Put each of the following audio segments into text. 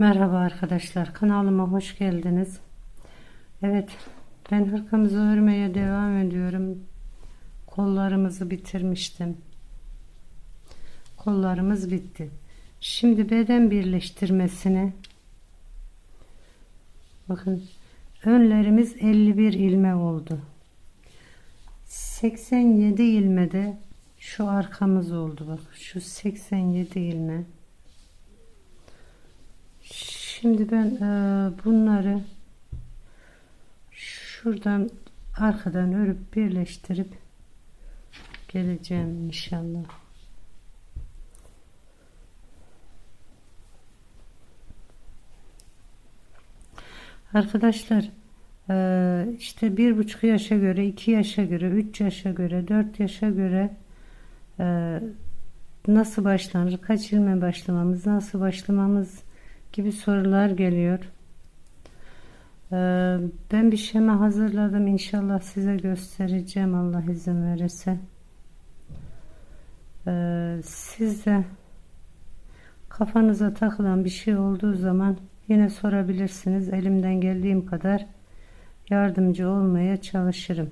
Merhaba arkadaşlar kanalıma hoş geldiniz. Evet ben hırkamızı örmeye devam ediyorum. Kollarımızı bitirmiştim. Kollarımız bitti. Şimdi beden birleştirmesini bakın önlerimiz 51 ilme oldu. 87 ilmede şu arkamız oldu bak şu 87 ilme. Şimdi ben e, bunları şuradan arkadan örüp birleştirip geleceğim inşallah. Arkadaşlar e, işte bir buçuk yaşa göre, iki yaşa göre, üç yaşa göre, dört yaşa göre e, nasıl başlanır, kaç ilme başlamamız, nasıl başlamamız gibi sorular geliyor. Ee, ben bir şema hazırladım. İnşallah size göstereceğim Allah izin verirse. Ee, siz de kafanıza takılan bir şey olduğu zaman yine sorabilirsiniz. Elimden geldiğim kadar yardımcı olmaya çalışırım.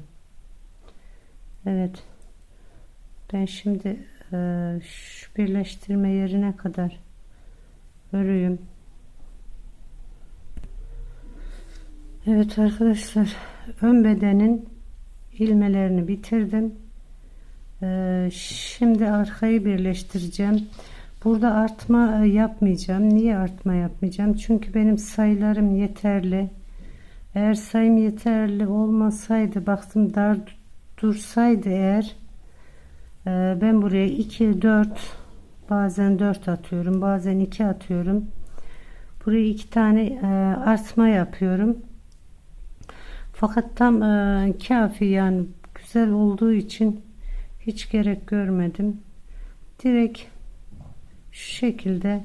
Evet. Ben şimdi e, şu birleştirme yerine kadar örüyüm. Evet arkadaşlar ön bedenin ilmelerini bitirdim. Ee, şimdi arkayı birleştireceğim. Burada artma e, yapmayacağım. Niye artma yapmayacağım? Çünkü benim sayılarım yeterli. Eğer sayım yeterli olmasaydı baktım dar dursaydı eğer e, ben buraya 2 4 bazen 4 atıyorum bazen 2 atıyorum buraya iki tane e, artma yapıyorum fakat tam e, kafi yani güzel olduğu için hiç gerek görmedim. Direkt şu şekilde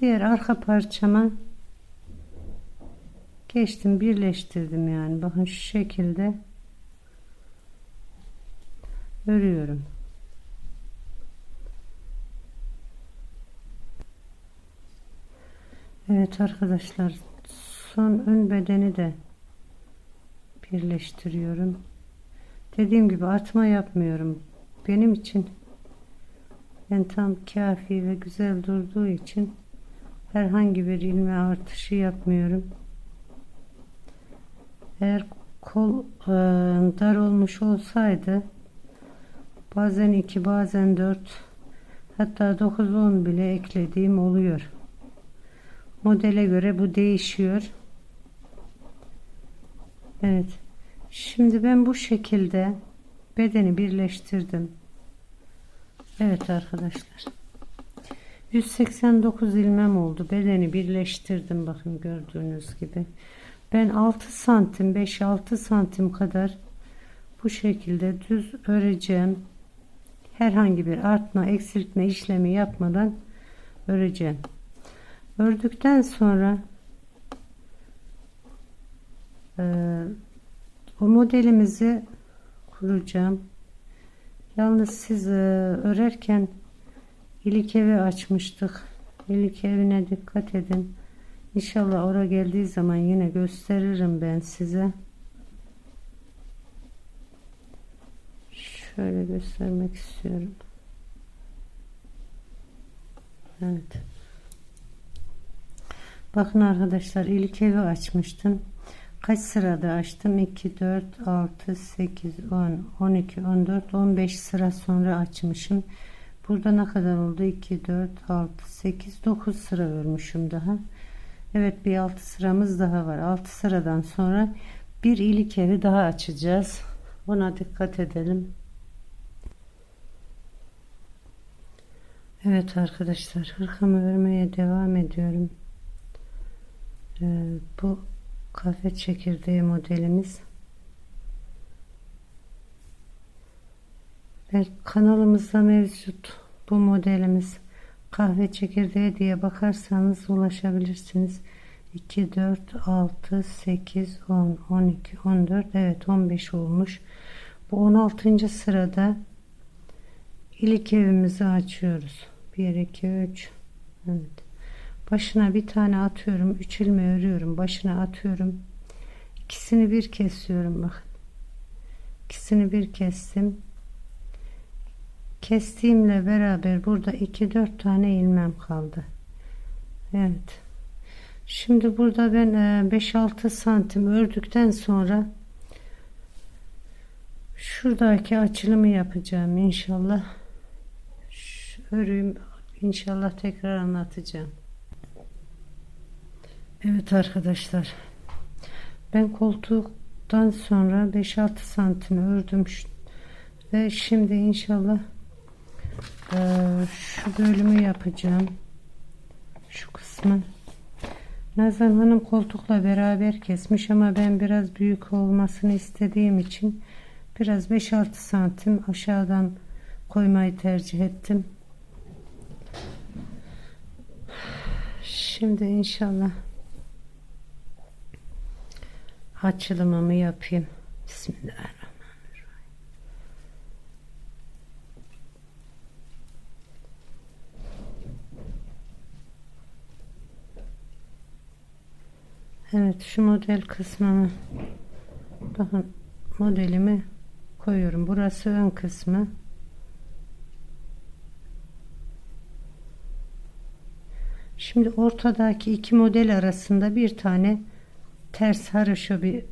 diğer arka parçama geçtim birleştirdim yani bakın şu şekilde örüyorum. Evet arkadaşlar son ön bedeni de birleştiriyorum. Dediğim gibi artma yapmıyorum. Benim için ben tam kafi ve güzel durduğu için herhangi bir ilme artışı yapmıyorum. Eğer kol e, dar olmuş olsaydı bazen 2 bazen 4 hatta 9-10 bile eklediğim oluyor. Modele göre bu değişiyor. Evet. Şimdi ben bu şekilde bedeni birleştirdim. Evet arkadaşlar. 189 ilmem oldu. Bedeni birleştirdim. Bakın gördüğünüz gibi. Ben 6 santim 5-6 santim kadar bu şekilde düz öreceğim. Herhangi bir artma eksiltme işlemi yapmadan öreceğim. Ördükten sonra ee, o modelimizi kuracağım. Yalnız siz e, örerken ilik evi açmıştık. İlik evine dikkat edin. İnşallah ora geldiği zaman yine gösteririm ben size. Şöyle göstermek istiyorum. Evet. Bakın arkadaşlar ilik evi açmıştım kaç sırada açtım? 2 4 6 8 10 12 14 15 sıra sonra açmışım. Burada ne kadar oldu? 2 4 6 8 9 sıra örmüşüm daha. Evet bir 6 sıramız daha var. 6 sıradan sonra bir ilik evi daha açacağız. Buna dikkat edelim. Evet arkadaşlar hırkamı örmeye devam ediyorum. Ee, bu kahve çekirdeği modelimiz. Kanalımızda mevcut bu modelimiz kahve çekirdeği diye bakarsanız ulaşabilirsiniz. 2 4 6 8 10 12 14 evet 15 olmuş. Bu 16. sırada ilk evimizi açıyoruz. 1 2 3 Evet. Başına bir tane atıyorum. Üç ilme örüyorum. Başına atıyorum. İkisini bir kesiyorum bakın. İkisini bir kestim. Kestiğimle beraber burada 2-4 tane ilmem kaldı. Evet. Şimdi burada ben e, 5-6 santim ördükten sonra şuradaki açılımı yapacağım inşallah. Şu örüyüm inşallah tekrar anlatacağım. Evet arkadaşlar. Ben koltuktan sonra 5-6 santim ördüm ve şimdi inşallah e, şu bölümü yapacağım. Şu kısmı. Nazan Hanım koltukla beraber kesmiş ama ben biraz büyük olmasını istediğim için biraz 5-6 santim aşağıdan koymayı tercih ettim. Şimdi inşallah açılımımı yapayım. Bismillahirrahmanirrahim. Evet şu model kısmını bakın modelimi koyuyorum. Burası ön kısmı. Şimdi ortadaki iki model arasında bir tane ters haroşo bir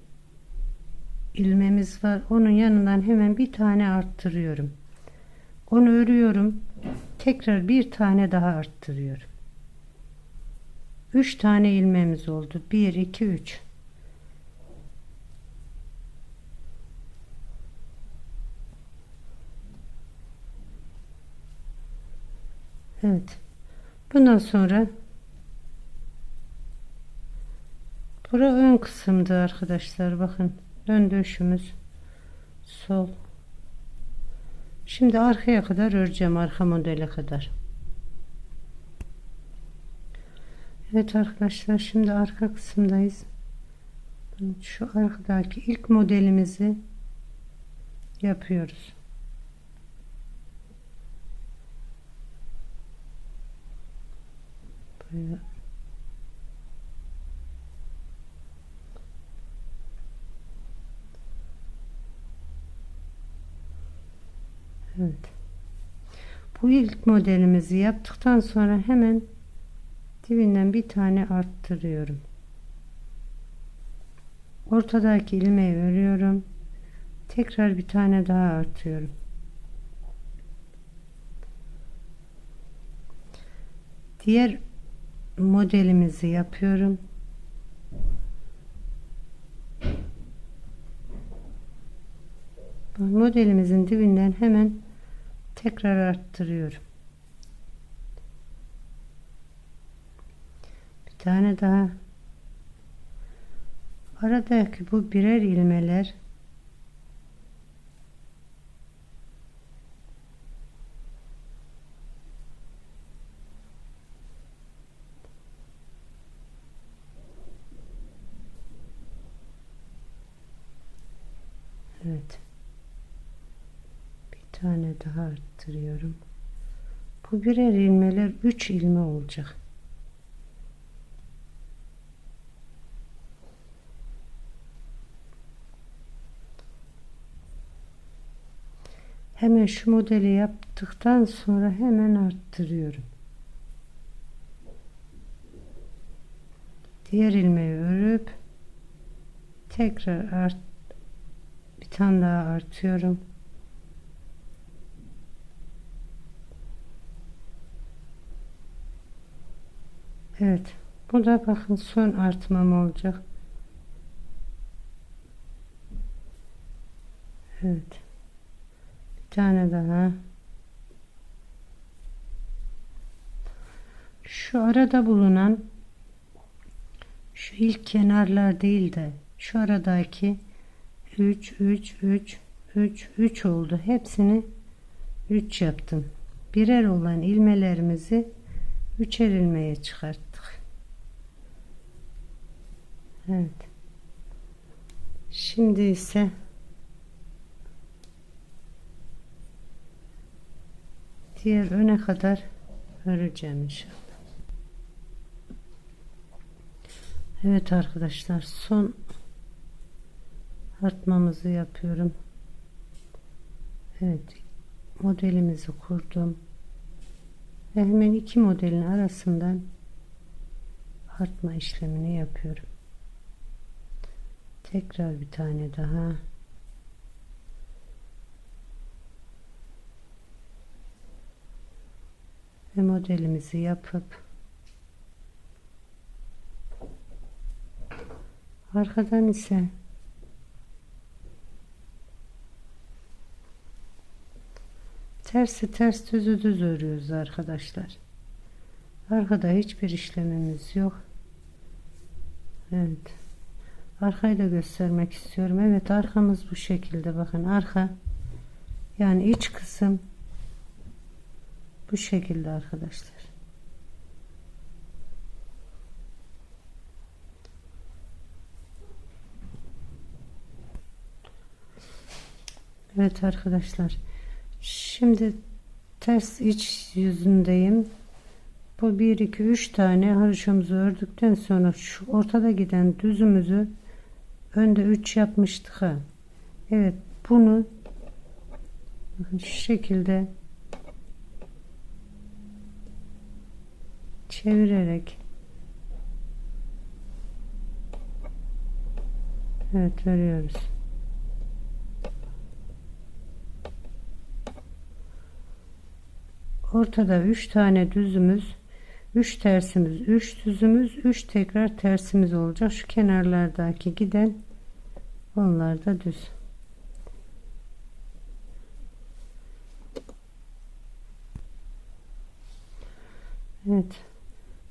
ilmemiz var. Onun yanından hemen bir tane arttırıyorum. Onu örüyorum. Tekrar bir tane daha arttırıyorum. 3 tane ilmemiz oldu. 1 2 3. Evet. Bundan sonra bura ön kısımdı arkadaşlar. Bakın ön döşümüz sol. Şimdi arkaya kadar öreceğim. Arka modele kadar. Evet arkadaşlar şimdi arka kısımdayız. Şu arkadaki ilk modelimizi yapıyoruz. Böyle Evet. Bu ilk modelimizi yaptıktan sonra hemen dibinden bir tane arttırıyorum. Ortadaki ilmeği örüyorum. Tekrar bir tane daha artıyorum. Diğer modelimizi yapıyorum. Modelimizin dibinden hemen tekrar arttırıyorum. Bir tane daha. Aradaki bu birer ilmeler Evet. Bir tane daha arttırıyorum. Bu birer ilmeler 3 ilme olacak. Hemen şu modeli yaptıktan sonra hemen arttırıyorum. Diğer ilmeği örüp tekrar art bir tane daha artıyorum. Evet. Bu da bakın son artmam olacak. Evet. Bir tane daha. Şu arada bulunan şu ilk kenarlar değil de şu aradaki 3 3 3 3 3 oldu. Hepsini 3 yaptım. Birer olan ilmelerimizi üçer ilmeğe çıkarttık. Evet. Şimdi ise diğer öne kadar öreceğim inşallah. Evet arkadaşlar son artmamızı yapıyorum. Evet modelimizi kurdum. Ve hemen iki modelin arasından artma işlemini yapıyorum. Tekrar bir tane daha. Ve modelimizi yapıp arkadan ise tersi ters düzü düz örüyoruz arkadaşlar. Arkada hiçbir işlemimiz yok. Evet. Arkayı da göstermek istiyorum. Evet arkamız bu şekilde bakın arka yani iç kısım bu şekilde arkadaşlar. Evet arkadaşlar. Şimdi ters iç yüzündeyim. Bu 1 2 3 tane haroşamızı ördükten sonra şu ortada giden düzümüzü önde 3 yapmıştık ha. Evet bunu şu şekilde çevirerek Evet örüyoruz. Ortada 3 tane düzümüz, 3 tersimiz, 3 düzümüz, 3 tekrar tersimiz olacak. Şu kenarlardaki giden onlar da düz. Evet.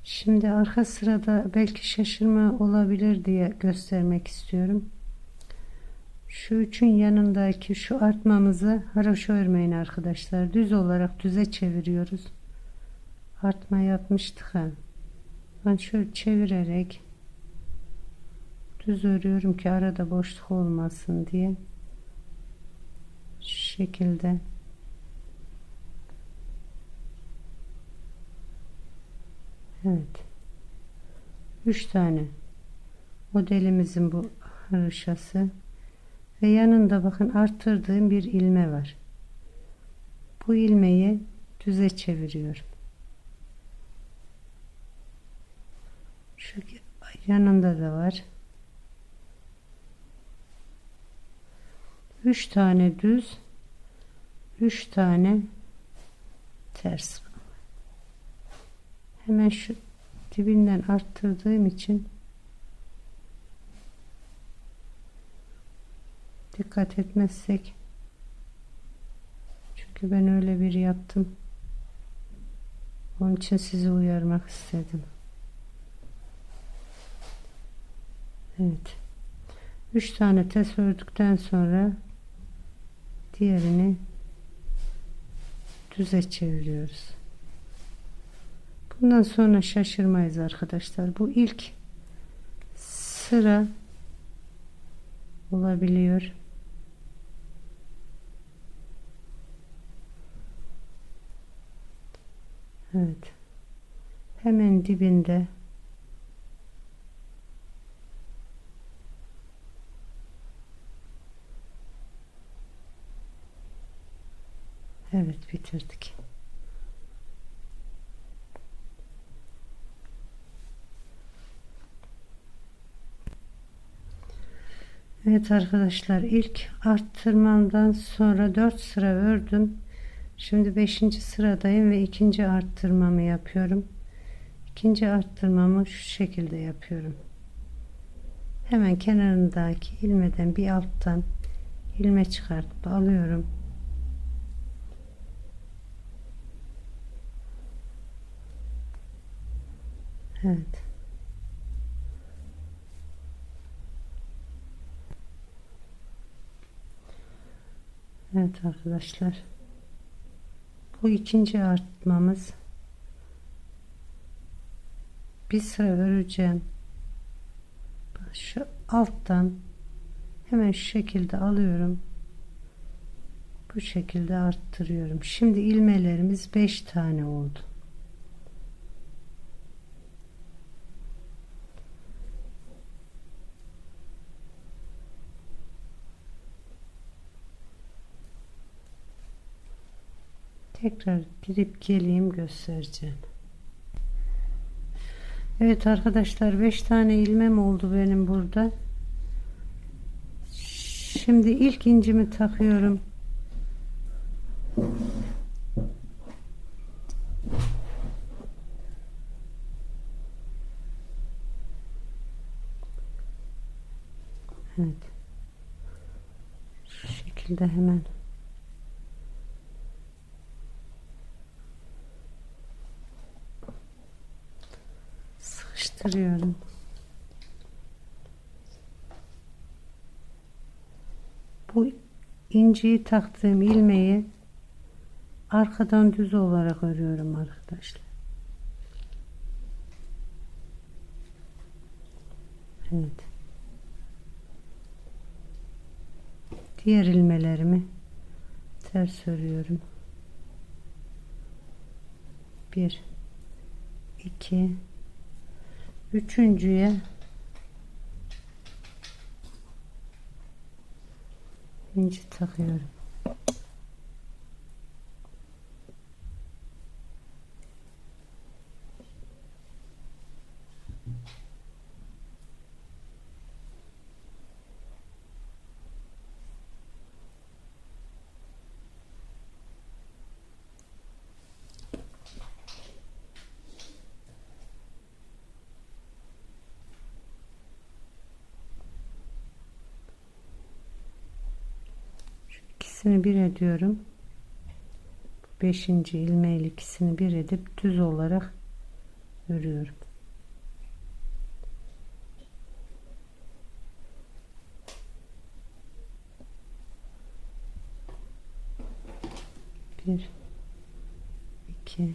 Şimdi arka sırada belki şaşırma olabilir diye göstermek istiyorum. Şu üçün yanındaki şu artmamızı haroşa örmeyin arkadaşlar. Düz olarak düze çeviriyoruz. Artma yapmıştık ha. Ben şöyle çevirerek düz örüyorum ki arada boşluk olmasın diye. Şu şekilde. Evet. 3 tane modelimizin bu haroşası ve yanında bakın arttırdığım bir ilme var. Bu ilmeği düze çeviriyorum. Şu yanında da var. 3 tane düz 3 tane ters. Hemen şu dibinden arttırdığım için dikkat etmezsek çünkü ben öyle bir yaptım. Onun için sizi uyarmak istedim. Evet. 3 tane ters ördükten sonra diğerini düze çeviriyoruz. Bundan sonra şaşırmayız arkadaşlar. Bu ilk sıra olabiliyor. Evet. Hemen dibinde Evet bitirdik. Evet arkadaşlar ilk arttırmamdan sonra 4 sıra ördüm. Şimdi 5. sıradayım ve ikinci arttırmamı yapıyorum. İkinci arttırmamı şu şekilde yapıyorum. Hemen kenarındaki ilmeden bir alttan ilme çıkartıp alıyorum. Evet. Evet arkadaşlar. Bu ikinci artmamız. Bir sıra öreceğim. Şu alttan hemen şu şekilde alıyorum. Bu şekilde arttırıyorum. Şimdi ilmelerimiz 5 tane oldu. Tekrar gidip geleyim göstereceğim. Evet arkadaşlar 5 tane ilmem oldu benim burada. Şimdi ilk incimi takıyorum. Evet. Şu şekilde hemen sıkıştırıyorum. Bu inciyi taktığım ilmeği arkadan düz olarak örüyorum arkadaşlar. Evet. Diğer ilmelerimi ters örüyorum. 1 2 üçüncüye inci takıyorum. İkisini bir ediyorum. Beşinci ilmeğiyle ikisini bir edip düz olarak örüyorum. Bir, iki,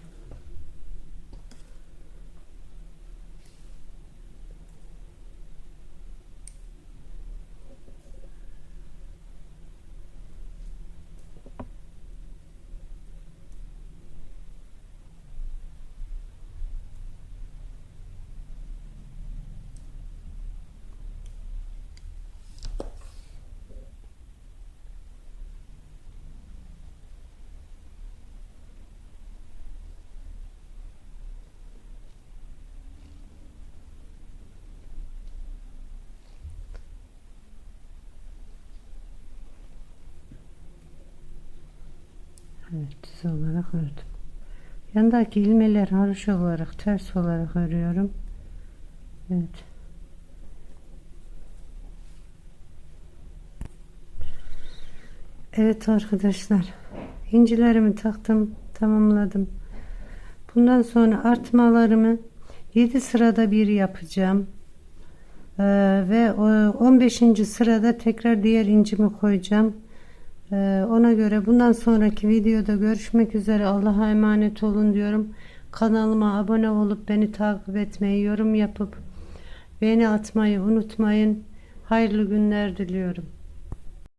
Evet düz olarak ördüm. Yandaki ilmeler haroşa olarak ters olarak örüyorum. Evet. Evet arkadaşlar. incilerimi taktım. Tamamladım. Bundan sonra artmalarımı 7 sırada bir yapacağım. Ee, ve 15. sırada tekrar diğer incimi koyacağım. Ee, ona göre bundan sonraki videoda görüşmek üzere. Allah'a emanet olun diyorum. Kanalıma abone olup beni takip etmeyi, yorum yapıp beğeni atmayı unutmayın. Hayırlı günler diliyorum.